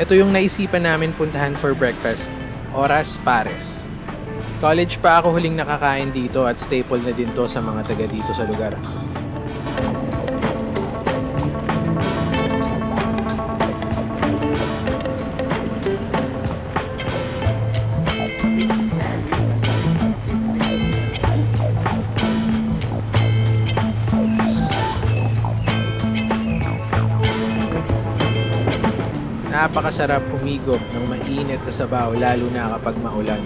Ito yung naisipan namin puntahan for breakfast. Oras Pares. College pa ako huling nakakain dito at staple na din to sa mga taga dito sa lugar. Napakasarap humigop ng mainit na sabaw lalo na kapag maulan.